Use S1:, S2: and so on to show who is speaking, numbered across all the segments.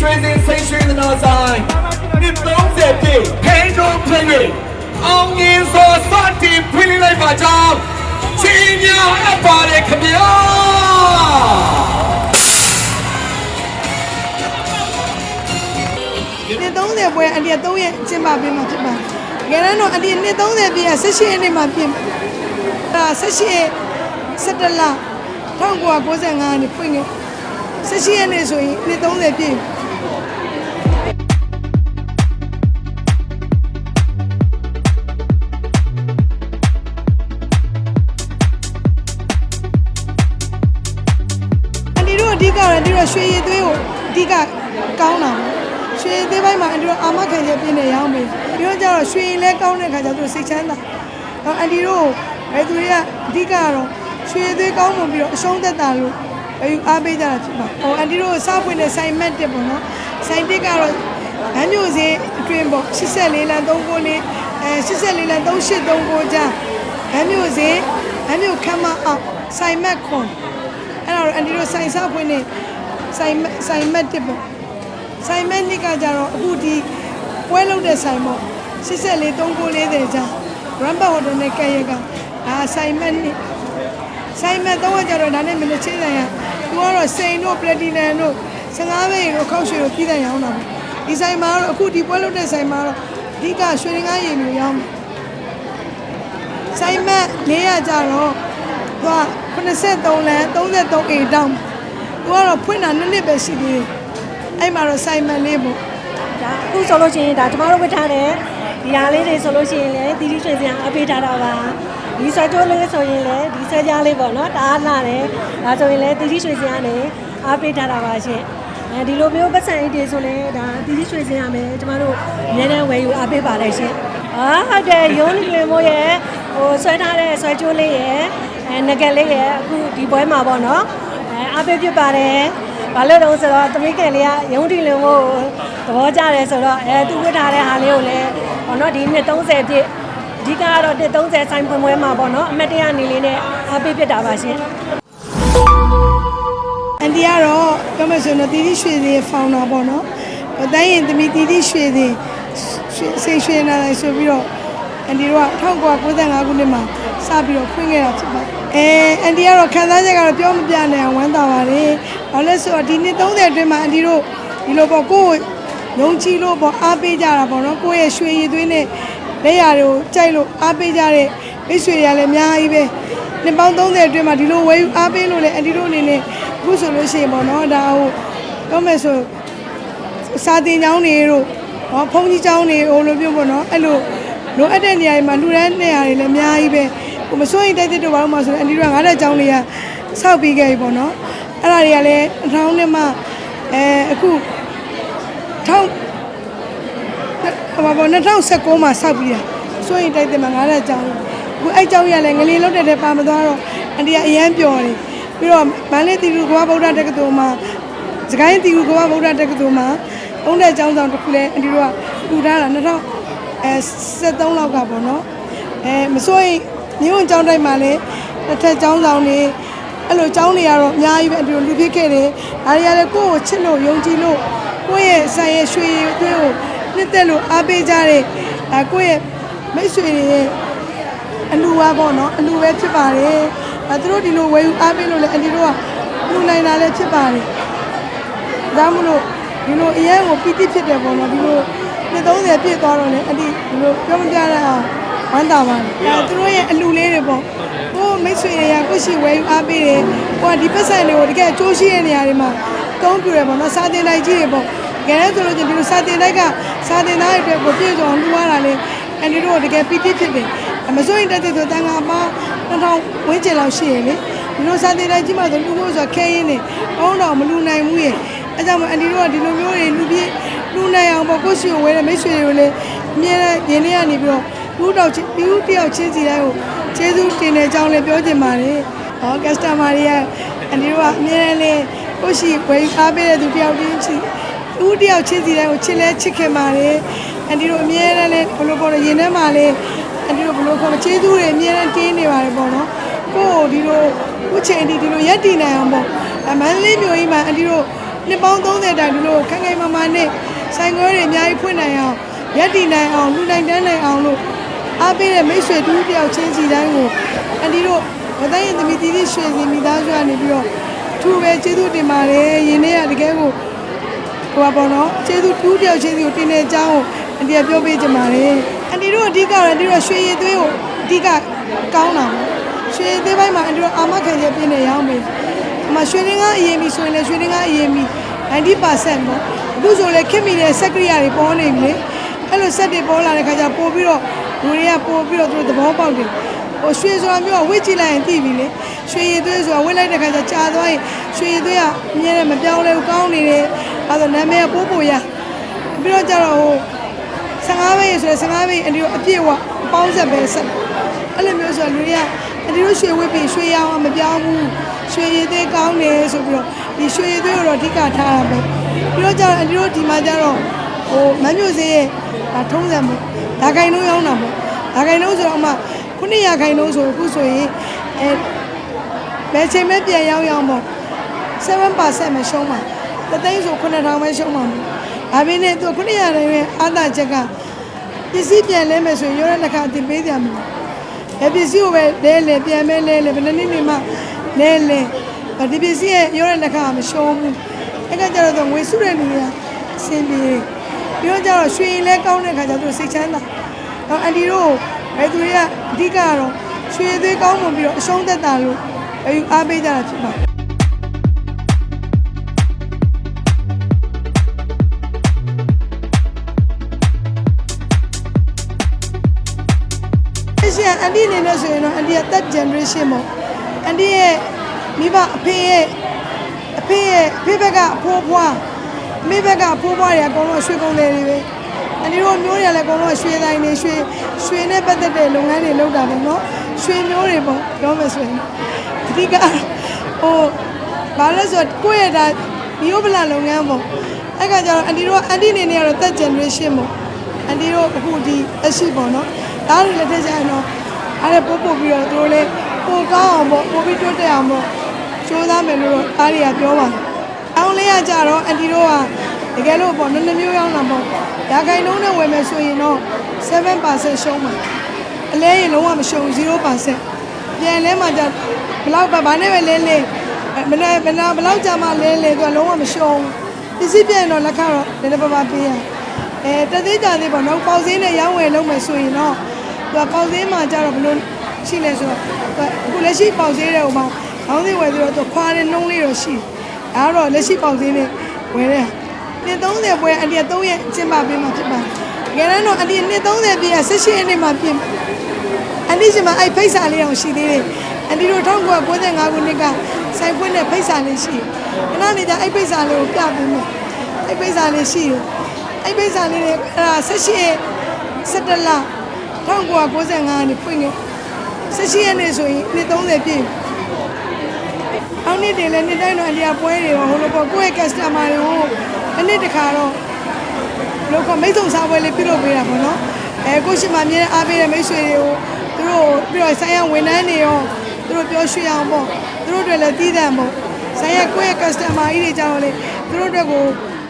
S1: ရွှေစင်စိတ်ရွှေသနာဆိုင်နှစ်30ပြည့်ဟိန်းတို့ပြည့်အောင်ရင်စောစတင်ဖွင့်လှစ်လိုက်ပါကြောင်းချင်းများအပ်ပါတယ်ခင်ဗျာ
S2: နှစ်30ပွဲအန်တီ3ရက်ကျင်းပပေးမှာဖြစ်ပါတယ်။ငယ်တော့အန်တီနှစ်30ပြည့်18ရက်နေ့မှာပြင်အဲ18 17လ1995နှစ်ဖွင့်ခဲ့18ရက်နေ့ဆိုရင်နှစ်30ပြည့် တော့အန်တီတို့ရွှေရည်သွေးကိုအဓိကကောင်းတာပေါ့ရွှေရည်သွေးပိုင်းမှာအန်တီတို့အာမခံချက်ပြည့်နေရအောင်ပဲပြီးတော့ကျတော့ရွှေရည်လဲကောင်းတဲ့ခါကျတော့သူတို့စိတ်ချမ်းသာတော့အန်တီတို့ဘယ်သူတွေကအဓိကကတော့ရွှေရည်သွေးကောင်းမှုပြီးတော့အရှုံးသက်တာလို့ဘယ်အားပေးကြတာဖြစ်ပါဟိုအန်တီတို့စဖွင့်တဲ့ဆိုင်မက်တက်ပေါ့နော်ဆိုင်တက်ကတော့ဗန်းမျိုးစေးအတွင်းပေါ့84လမ်း39လေးအဲ84လမ်း3839ကြားဗန်းမျိုးစေးဗန်းမျိုးခမ်းမအောင်ဆိုင်မက်ခွန်အဲ့တော့အန်တီတို့ဆိုင်စားဖွင့်နေ ဆိုင်မဆိုင်မက်တစ်ပေါ့ဆိုင်မက်နှစ်ကကြတော့အခုဒီပွဲလုပ်တဲ့ဆိုင်ပေါ့84 3940ကြာရမ်ဘတ်ဟိုတယ်နဲ့ကဲရကအာဆိုင်မက်နှစ်ဆိုင်မက်တော့ကြတော့ဒါနဲ့မင်းချင်းဆိုင်ရသူကတော့စိန်တို့ပလက်တီနမ်တို့15ဘိန်းတို့ခောက်ရွှေတို့ပြည်တယ်ရောင်းတာပေါ့ဒီဆိုင်မှာတော့အခုဒီပွဲလုပ်တဲ့ဆိုင်မှာတော့အဓိကရွှေရင်းကားရည်မျိုးရောင်းတယ်ဆိုင်မက်400ကြတော့သူက83လမ်း33အိမ်တောင်း သူကတော့ဖွင့်တာနှစ်နှစ်ပဲရှိသေးတယ်အဲ့မှာတော့ဆိုင်မက်လေးပေါ့
S3: ဒါအခုဆိုလို့ရှိရင်ဒါကျမတို့ဝတ်ထားတဲ့ဒီဟာလေးတွေဆိုလို့ရှိရင်လည်းတီတီရွှေစင်အပေးထားတာပါဒီဆွဲကြိုးလေးဆိုရင်လည်းဒီဆွဲကြားလေးပေါ့နော်တအားလာတယ်ဒါဆိုရင်လည်းတီတီရွှေစင်ကနေအားပေးထားတာပါရှင်အဲဒီလိုမျိုးပတ်စံအိတ်တွေဆိုလည်းဒါတီတီရွှေစင်ရမယ်ကျမတို့အများနဲ့ဝယ်ယူအားပေးပါလိုက်ရှင်အာဟုတ်တယ်ရုံးလီလင်မိုးရဲ့ဟိုဆွဲထားတဲ့ဆွဲကြိုးလေးရဲ့အဲငကက်လေးရဲ့အခုဒီပွဲမှာပေါ့နော် အဲအားပေးဖြစ်ပါတယ်ဘာလို့တော့ဆိုတော့သမီးကလေးကရုံးတီလင်မိုးကိုသဘောကျတယ်ဆိုတော့အဲသူဝတ်ထားတဲ့ဟာလေးကိုလည်းပေါ့နော်ဒီနှစ်30ပြည့်အဓိကကတော့တစ်30ဆိုင်ပွင့်ပွဲမှာပေါ့နော်အမတ်တရအနေလေးနဲ့အားပေးဖြစ်တာပါရှင်
S2: အန်တီကတော့ပြောမယ်ဆိုရင်တော့တီတီရွှေသေးဖောင်တာပေါ့နော်ဟိုတိုင်းရင်သမီးတီတီရွှေသေးစိတ်ရွှေနာလိုက်ဆိုပြီးတော့အန်တီတို့က1995ခုနှစ်မှာစပြီးတော့ဖွင့်ခဲ့တာဖြစ်ပါတယ် အဲအန်တီကတော့ခံစားချက်ကတော့ပြောမပြနိုင်အောင်ဝမ်းသာပါတယ်ဘာလို့လဲဆိုတော့ဒီနှစ်30အတွင်းမှာအန်တီတို့ဒီလိုပေါ့ကိုယ်ယုံကြည်လို့ပေါ့အားပေးကြတာပေါ့နော်ကိုယ့်ရဲ့ရွှေရည်သွေးနဲ့လက်ရာတွေကိုကြိုက်လို့အားပေးကြတဲ့မိတ်ဆွေတွေကလည်းအများကြီးပဲနှစ်ပေါင်း30အတွင်းမှာဒီလိုဝယ်ယူအားပေးလို့လည်းအန်တီတို့အနေနဲ့အခုဆိုလို့ရှိရင်ပေါ့နော်ဒါဟိုပြောမယ်ဆိုစာတင်ကျောင်းတွေတို့ဟောဖုန်းကြီးကျောင်းတွေဟိုလိုမျိုးပေါ့နော်အဲ့လိုလိုအပ်တဲ့နေရာတွေမှာလူရန်နေရာတွေလည်းအများကြီးပဲ ဟိုမစိုးရင်တိုက်တဲ့တို့ဘာလို့မှဆိုတော့အန်တီတို့ကငါးတဲ့ကျောင်းတွေကဆောက်ပြီးခဲ့ပြီပေါ့နော်အဲ့ဒါတွေကလည်းအထောင်းနဲ့မှအဲအခုထောင်းဟိုပါဘော2019မှာဆောက်ပြီးတာဆိုရင်တိုက်တယ်မှာငါးတဲ့ကြောင်းအခုအဲ့ကြောင်းရလဲငလီလုတ်တဲ့တဲ့ပါမသွားတော့အန်တီကအရန်ပျော်တယ်ပြီးတော့မန္တလေးတီလူကဘာဗုဒ္ဓတက္ကသိုလ်မှာစကိုင်းတီလူကဘာဗုဒ္ဓတက္ကသိုလ်မှာတုံးတဲ့ကျောင်းဆောင်တစ်ခုလဲအန်တီတို့ကထူထားတာ2000အဲ73လောက်ကပေါ့နော်အဲမစိုးရင် မြို့ဝင်ကျောင်းတိုက်မှာလဲတစ်ထက်ကျောင်းဆောင်နေအဲ့လိုကျောင်းတွေကတော့အများကြီးပဲအန်တီတို့လူဖြစ်ခဲ့တယ်ဒါတွေကလည်းကိုယ့်ကိုချစ်လို့ယုံကြည်လို့ကိုယ့်ရဲ့ဆိုင်ရဲ့ရွှေရည်အတွင်းကိုနှစ်သက်လို့အားပေးကြတဲ့အဲကိုယ့်ရဲ့မိတ်ဆွေတွေရဲ့အလူဝါပေါ့နော်အလူပဲဖြစ်ပါတယ်အဲသူတို့ဒီလိုဝယ်ယူအားပေးလို့လည်းအန်တီတို့ကလူနိုင်တာလည်းဖြစ်ပါတယ်ဒါမှမဟုတ်ဒီလိုအရင်ကိုပီတိဖြစ်တယ်ပေါ့နော်ဒီလိုနှစ်30ပြည့်သွားတော့လည်းအန်တီဒီလိုပြောမပြရအောင် ဝမ်းသာပါတယ်အဲသူတို့ရဲ့အလူလေးတွေပေါ့ကိုယ့်မိတ်ဆွေတွေကကိုယ့်ရှိဝယ်ယူအားပေးတယ်ကိုကဒီပတ်စံတွေကိုတကယ်အကျိုးရှိတဲ့နေရာတွေမှာတုံးပြတယ်ပေါ့နော်စာတင်တိုင်းကြီးတွေပေါ့တကယ်လည်းဆိုလို့ချင်းဒီလိုစာတင်တိုက်ကစာတင်သားတွေအတွက်ကိုပြည့်စုံလှူရတာလေအန်ဒီတို့တကယ်ပီတိဖြစ်တယ်အမစိုးရင်တက်တဲ့ဆိုတန်ခါပါ2000ဝန်းကျင်လောက်ရှိရလေဒီလိုစာတင်တိုက်ကြီးမှဆိုလူဖို့ဆိုခဲရင်းနေအောင်းတော့မလူနိုင်ဘူးရဲ့အဲကြောင့်မအန်ဒီတို့ကဒီလိုမျိုးတွေလူပြည့်လူနိုင်အောင်ပေါ့ကိုရှိကိုဝဲတဲ့မိတ်ဆွေတွေကိုလည်းအမြဲတမ်းရင်းနေရနေပြီးတော့ လူတော့ချင်းလူတယောက်ချင်းစီတိုင်းကိုကျေးဇူးတင်တဲ့အကြောင်းလည်းပြောချင်ပါတယ်ဟောကစတမာတွေကအန်ဒီတို့ကအမြဲတမ်းလေးကိုရှိဝယ်အားပေးတဲ့သူတယောက်ချင်းစီဦးတယောက်ချင်းစီတိုင်းကိုချစ်လဲချစ်ခင်ပါတယ်အန်တီတို့အမြဲတမ်းလဲဘလို့ပေါ့လဲရင်ထဲမှာလဲအန်တီတို့ဘလို့ခေါ်မချေးသူတွေအမြဲတမ်းတင်းနေပါတယ်ပေါ့နော်ကိုယ့်ကိုဒီလိုအခုချိန်ဒီဒီလိုရက်တည်နိုင်အောင်ပေါ့အမန္တလေးမျိုးကြီးမှာအန်တီတို့နှစ်ပေါင်း30တိုင်ဒီလိုခိုင်ခိုင်မာမာနဲ့ဆိုင်ခွဲတွေအများကြီးဖွင့်နိုင်အောင်ရက်တည်နိုင်အောင်လူနိုင်တန်းနိုင်အောင်လို့ အားပေးတဲ့မိတ်ဆွေတူတယောက်ချင်းစီတိုင်းကိုအန်ဒီတို့ဗတိုင်းရင်သမီးတီတီရွှေစီမိသားစုကနေပြီးတော့အထူးပဲကျေးဇူးတင်ပါတယ်ရင်းနေရတကယ်ကိုဟိုပါပေါ့နော်ကျေးဇူးတူးတယောက်ချင်းစီကိုတင်းနေအကြောင်းကိုအန်တီကပြောပေးချင်ပါတယ်အန်တီတို့အဓိကတော့အန်တီတို့ရွှေရည်သွေးကိုအဓိကကောင်းတာပေါ့ရွှေရည်သွေးပိုင်းမှာအန်တီတို့အာမခံချက်ပြည့်နေရောင်းပြီအမရွှေရင်းကအရင်ပြီဆိုရင်လည်းရွှေရင်းကအရင်ပြီ90%ပေါ့အခုဆိုလည်းခင်မိတဲ့စက်ကရိယာတွေပေါ်နေပြီလေအဲ့လိုစက်တွေပေါ်လာတဲ့ခါကျပို့ပြီးတော့ လူတွေကပို့ပြီးတော့သူတို့သဘောပေါက်တယ်ဟိုရွှေဆိုတာမျိုးကဝစ်ကြည့်လိုက်ရင်သိပြီလေရွှေရည်သွေးဆိုတာဝစ်လိုက်တဲ့ခါကျကြာသွားရင်ရွှေရည်သွေးကအမြဲတမ်းမပြောင်းလဲဘူးကောင်းနေတယ်အဲဒါနာမည်ကပိုးပိုရပြီးတော့ကျတော့ဟို15ဘိတ်ဆိုတော့15ဘိတ်အဒီတို့အပြည့်ဝအပေါင်းဆက်ပဲဆက်အဲ့လိုမျိုးဆိုတော့လူတွေကအဒီတို့ရွှေဝစ်ပြီးရွှေရောင်းမပြောင်းဘူးရွှေရည်သွေးကောင်းတယ်ဆိုပြီးတော့ဒီရွှေရည်သွေးကိုတော့အဓိကထားတာပဲပြီးတော့ကျတော့အဒီတို့ဒီမှာကျတော့ဟိုမမ်းမြို့စေးရဲ့ဒါထုံးစံပေါ့ ဒါခိုင်လုံးရောင်းတာပေါ့ဒါခိုင်လုံးဆိုတော့အမှ900ခိုင်လုံးဆိုအခုဆိုရင်အဲဘယ်ချိန်မှပြန်ရောက်ရောက်ပေါ့7%ပဲရှုံးမှာတသိန်းဆို9000ပဲရှုံးမှာဒါပေမဲ့သူ900တိုင်ရဲ့အာသာချက်ကပစ္စည်းပြန်လဲမယ်ဆိုရင်ရောရလက်ခအတင်ပေးကြမှာဘယ်ပစ္စည်းကိုပဲလဲလဲပြန်မဲလဲလဲဘယ်နှစ်နှစ်မှလဲလဲဒီပစ္စည်းရဲ့ရောရလက်ခမရှုံးဘူးအဲ့ကကြတော့ငွေစုတဲ့လူတွေကအဆင်ပြေတယ် ပြီးတော့ကျတော့ရွှေရင်လဲကောင်းတဲ့ခါကျတော့စိတ်ချမ်းသာတော့အန်ဒီတို့ဘယ်သူတွေကအဓိကကတော့ရွှေသွေးကောင်းမှပြီးတော့အရှုံးသက်တာလို့အယူအားပေးကြတာဖြစ်ပါတယ်အရှင်အန်ဒီအနေနဲ့ဆိုရင်တော့အန်ဒီက third generation ပေါ့အန်ဒီရဲ့မိဘအဖေရဲ့အဖေရဲ့အဖေဘက်ကအဖိုးဖွားအ မိဘက်ကအဖိုးဖွားတွေအကုန်လုံးရွှေကုန်တယ်တွေပဲအန်ဒီတို့မျိုးတွေကလည်းအကုန်လုံးရွှေတိုင်းတွေရွှေရွှေနဲ့ပတ်သက်တဲ့လုပ်ငန်းတွေလုပ်တာပေါ့နော်ရွှေမျိုးတွေပေါ့ပြောမယ်ဆိုရင်အဓိကဟိုဘာလဲဆိုတော့ကိုယ့်ရဲ့ဒါမျိုးဗလာလုပ်ငန်းပေါ့အဲ့ကကြတော့အန်ဒီတို့ကအန်ဒီအနေနဲ့ကတော့ third generation ပေါ့အန်တီတို့အခုဒီအရှိပေါ့နော်ဒါတွေလက်ထက်ကျရင်တော့အားရပို့ပို့ပြီးတော့သူတို့လည်းပိုကောင်းအောင်ပေါ့ပိုပြီးတိုးတက်အောင်ပေါ့စူးစမ်းမယ်လို့တော့အားတွေကပြောပါတယ်။ အောင်းလေးကကြတော့အန်တီတို့ကတကယ်လို့ပေါ့နည်းနည်းမျိုးရောင်းတာပေါ့ရာခိုင်နှုန်းနဲ့ဝယ်မယ်ဆိုရင်တော့7%ရှုံးမှာအလဲရင်လုံးဝမရှုံး0%ပြန်လဲမှကြဘလောက်ပဲဘာနဲ့ပဲလဲလဲမနေ့ဘယ်နာဘလောက်ကြာမှလဲလဲသူကလုံးဝမရှုံးပစ္စည်းပြန်တော့လက်ခတော့နည်းနည်းပါးပါးပေးရအဲတသေးကြသေးပေါ့နော်ပေါက်စင်းနဲ့ရောင်းဝယ်လုပ်မယ်ဆိုရင်တော့သူကပေါက်စင်းမှာကျတော့ဘယ်လိုရှိလဲဆိုတော့သူအခုလက်ရှိပေါက်စင်းတဲ့ဟိုမှာခေါင်းစင်းဝယ်ပြီးတော့သူခွာတဲ့နှုံးလေးတော့ရှိတယ် အဲတော့လက်ရှိပေါက်စင်းနဲ့ဝယ်တဲ့နှစ်30ပွဲအန်တီက3ရက်ကျင်းပပေးမှာဖြစ်ပါတယ်တကယ်တော့အန်တီနှစ်30ပြည့်18ရက်နေ့မှာပြင်အန်တီရှင်မအဲ့ဖိတ်စာလေးအောင်ရှိသေးတယ်အန်တီတို့1995ခုနှစ်ကစိုက်ဖွင့်တဲ့ဖိတ်စာလေးရှိတယ်ခဏနေကြအဲ့ဖိတ်စာလေးကိုပြပေးမယ်အဲ့ဖိတ်စာလေးရှိတယ်အဲ့ပိစာလေးတွေအဲ့ဒါ18 17လ1995ကနေဖွင့်ခဲ့18ရက်နေ့ဆိုရင်နှစ်30ပြည့် အောက်နေ့တည်းလည်းနေ့တိုင်းတော့အလျာပွဲတွေရောဟိုလိုပေါ့ကိုယ့်ရဲ့ customer တွေကိုတစ်နေ့တစ်ခါတော့လောကမိတ်ဆုံစားပွဲလေးပြုလုပ်ပေးတာပေါ့နော်အဲကိုရှိမှအမြဲအားပေးတဲ့မိတ်ဆွေတွေကိုသူတို့ပြီးတော့ဆိုင်ရဝန်ထမ်းတွေရောသူတို့ပြောရွှေအောင်ပေါ့သူတို့တွေလည်းတည်တံ့ပေါ့ဆိုင်ရကိုယ့်ရဲ့ customer ကြီးတွေကြတော့လေသူတို့တွေကို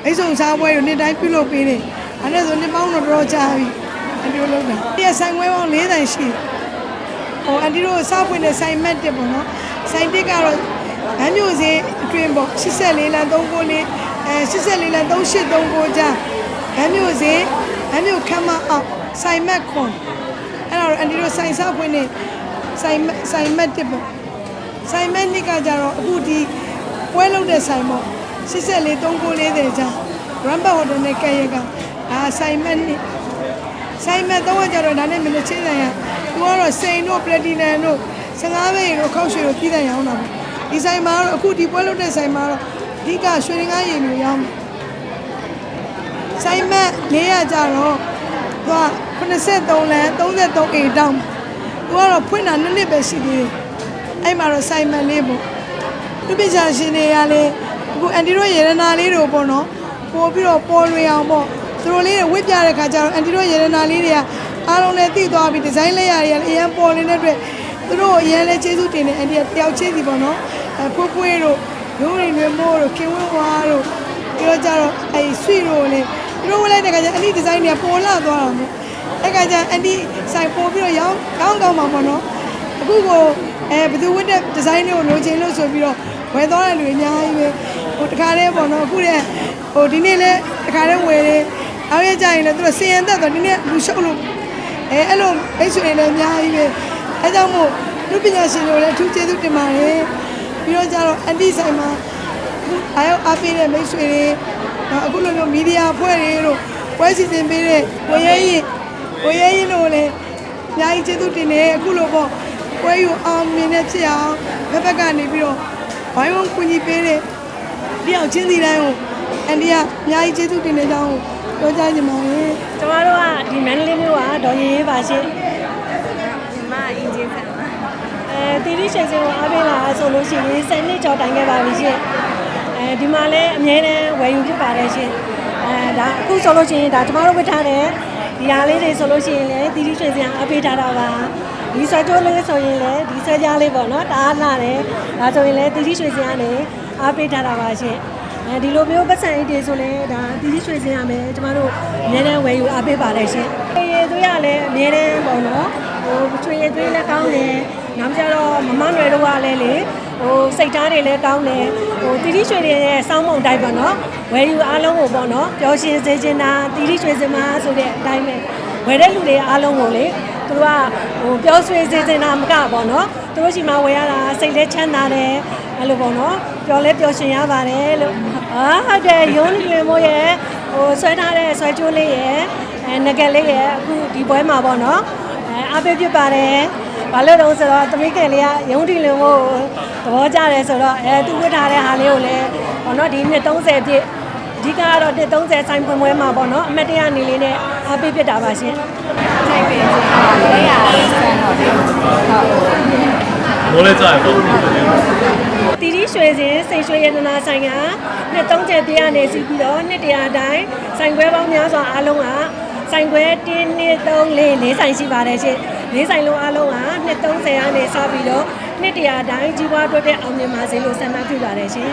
S2: အိတ်ဆုံစားပွဲကိုနေ့တိုင်းပြုလုပ်ပေးတယ်။အဲ့ဒါဆိုနှစ်ပေါင်းတော့တော်တော်ကြာပြီ။အန်တီတို့လုပ်တာ။ဒီဆိုင်ပွဲပေါင်း၄တိုင်ရှိတယ်။ဟိုအန်တီတို့စားပွင့်တဲ့ဆိုင်မက်တစ်ပေါ့နော်။ဆိုင်တစ်ကတော့ ဗန်းမျိုးစင်းအတွင်းပေါ့84လမ်း394အဲ84လမ်း3839ကြားဗန်းမျိုးစင်းဗန်းမျိုးခမ်းမအောင်ဆိုင်မက်ခွန်အဲ့တော့အန်တီတို့ဆိုင်စားပွင့်နေဆိုင်ဆိုင်မက်တစ်ပေါ့။ဆိုင်မက်နှစ်ကကြတော့အခုဒီပွဲလုံးတဲ့ဆိုင်ပေါ့84 3940ကျန် Rampa Hotel နဲ့ကဲရကအာဆိုင်မက်နှစ်ဆိုင်မက်တော့ကြတော့ဒါနဲ့မင်းချင်းဆိုင်ရသူကတော့စိန်တို့ Platinum တို့15ဘိတ်တို့ခောက်ရွှေတို့ပြည်တယ်ရောင်းတာပေါ့ ဒီဆိုင်မှာတော့အခုဒီပွဲလုံးတဲ့ဆိုင်မှာတော့အဓိကရွှေရင်ကားရည်မျိုးရောင်းတယ်ဆိုင်မက်400ကြတော့သူက83လမ်း33အိမ်တောင်းသူကတော့ဖွင့်တာနှစ်နှစ်ပဲရှိသေးတယ်အဲ့မှာတော့ဆိုင်မန်လေးပေါ့သူပိချာရှင်တွေကလည်းအခုအန်တီတို့ရေရနာလေးတို့ပေါ့နော်ပို့ပြီးတော့ပေါ်လွင်အောင်ပေါ့သူတို့လေးတွေဝစ်ပြတဲ့ခါကျတော့အန်တီတို့ရေရနာလေးတွေကအားလုံးလည်းသိသွားပြီးဒီဇိုင်းလေးရတွေကလည်းအရင်ပေါ်နေတဲ့အတွက်သူတို့အရင်လည်းကျေးဇူးတင်တယ်အန်တီကတယောက်ချင်းစီပေါ့နော်အ ဖိုးဖွေးတို့ရုံးရင်တွေမိုးတို့ခင်ဝင်းဝါတို့ပြီးတော့ကြတော့အဲဆွေတို့လည်းသူတို့ဝယ်လိုက်တဲ့ခါကျအန်တီဒီဇိုင်းတွေကပေါ်လာသွားတာမျိုးအဲ့ခါကျအန်တီဆိုင်ပို့ပြီးတော့ရောင်းကောင်းကောင်းပါပေါ့နော်အခုကိုအဲဘယ်သူဝတ်တဲ့ဒီဇိုင်းတွေကိုလိုချင်လို့ဆိုပြီးတော့ဝယ်သွားတဲ့လူတွေအများကြီးပဲဟိုတခါတည်းပေါ့နော်အခုတည်းဟိုဒီနေ့လဲတခါတည်းဝယ်တယ်အားရကြရင်လည်းသူတို့စီရင်သက်တော့ဒီနေ့လူရှုပ်လို့အဲအဲ့လိုမိတ်ဆွေတွေလည်းအများကြီးပဲအဲကြောင့်မို့လူပညာရှင်တို့လည်းအထူးကျေးဇူးတင်ပါတယ် ပြီးတော့ကြတော့အန်တီဆိုင်မှာအားရောက်အားပေးတဲ့မိတ်ဆွေတွေနော်အခုလိုမျိုးမီဒီယာအဖွဲ့တွေတို့ပွဲစီစဉ်ပေးတဲ့ကိုရဲရင်ကိုရဲရင်တို့လည်းအများကြီးကျေးဇူးတင်တယ်အခုလိုပေါ့ပွဲယူအောင်မြင်တဲ့ဖြစ်အောင်ဘက်ဘက်ကနေပြီးတော့ဝိုင်းဝန်းကူညီပေးတဲ့တယောက်ချင်းစီတိုင်းကိုအန်ဒီကအများကြီးကျေးဇူးတင်တဲ့အကြောင်းကိုပြောကြားချင်ပါတယ်
S3: ကျမတို့ကဒီမန္တလေးမြို့ကဒေါ်ရင်ရေးပါရှင်
S4: ညီမအင်ဂျင်ဆန်ပါ
S3: အဲတီတီရှင်စင်ကိုအားပေးလာဆိုလို့ရှိရင်10နှစ်ကျော်တိုင်ခဲ့ပါပြီရှင်အဲဒီမှာလည်းအမြဲတမ်းဝယ်ယူဖြစ်ပါတယ်ရှင်အဲဒါအခုဆိုလို့ရှိရင်ဒါကျမတို့ဝတ်ထားတဲ့ဒီဟာလေးတွေဆိုလို့ရှိရင်လည်းတီတီရှင်စင်အားပေးထားတာပါဒီဆွဲကြိုးလေးဆိုရင်လည်းဒီဆွဲကြားလေးပေါ့နော်တအားလာတယ်ဒါဆိုရင်လည်းတီတီရှင်စင်ကနေအားပေးထားတာပါရှင်အဲဒီလိုမျိုးပတ်စံအိတ်တွေဆိုလည်းဒါတီတီရွှေစင်ရမယ်ကျမတို့အများနဲ့ဝယ်ယူအားပေးပါတယ်ရှင်။ရေသွေးရလည်းအများနဲ့ပေါ့နော်။ဟိုချွေရသွေးလည်းကောင်းတယ်။ နောက်ကြတော့မမနွယ်တို့ကလည်းလေဟိုစိတ်သားတွေလည်းကောင်းတယ်။ဟိုတီတီရွှေတွေရဲ့စောင်းမုံတိုင်းပေါ့နော်။ဝယ်ယူအားလုံးကိုပေါ့နော်။ပျော်ရွှင်စေချင်တာတီတီရွှေစင်မဆိုတဲ့အတိုင်းပဲဝယ်တဲ့လူတွေအားလုံးကိုလေသူတို့ကဟိုပျော်ရွှင်စေချင်တာမကပေါ့နော်။သူတို့ရှိမှဝယ်ရတာစိတ်လည်းချမ်းသာတယ်။အဲ့လိုပေါ့နော်။ပျော်လဲပျော်ရွှင်ရပါတယ်လို့။အာဟုတ်တယ်ရုံးလင်မို့ရဲ့ဟိုဆွဲထားတဲ့ဆွဲကြိုးလေးရဲ့အဲငကယ်လေးရဲ့အခုဒီပွဲမှာပေါ့နော်အဲအားပေးဖြစ်ပါတယ် ဘာလို့တော့ဆိုတော့သမီးကလေးကရုံးတီလင်မို့သဘောကျတယ်ဆိုတော့အဲသူဝတ်ထားတဲ့ဟာလေးကိုလည်းပေါ့နော်ဒီနှစ်30ပြည့်အဓိကကတော့တစ်30ဆိုင်ပွင့်ပွဲမှာပေါ့နော်အမတ်တရနေလေးနဲ့အားပေးဖြစ်တာပါရှင်
S4: ထိုက်ပင်ချင်းလေးရဆန်တော့တယ်ဟုတ်
S5: မိုးလဲကြရပေါ့
S3: တီတီရွှေစင်စိန်ရွှေရတနာဆိုင်ကနှစ်30ပြည့်ကနေစီပြီးတော့နှစ်တရာတိုင်းဆိုင်ခွဲပေါင်းများစွာအားလုံးကဆိုင်ခွဲ1 2 3 4 4ဆိုင်ရှိပါတယ်ရှင် ၄ဆိုင်လုံးအားလုံးကနှစ်30ကနေစပြီးတော့နှစ်တရာတိုင်းကြီးပွားတွက်တဲ့အောင်မြင်ပါစေလို့ဆန္ဒပြုပါတယ်ရှင်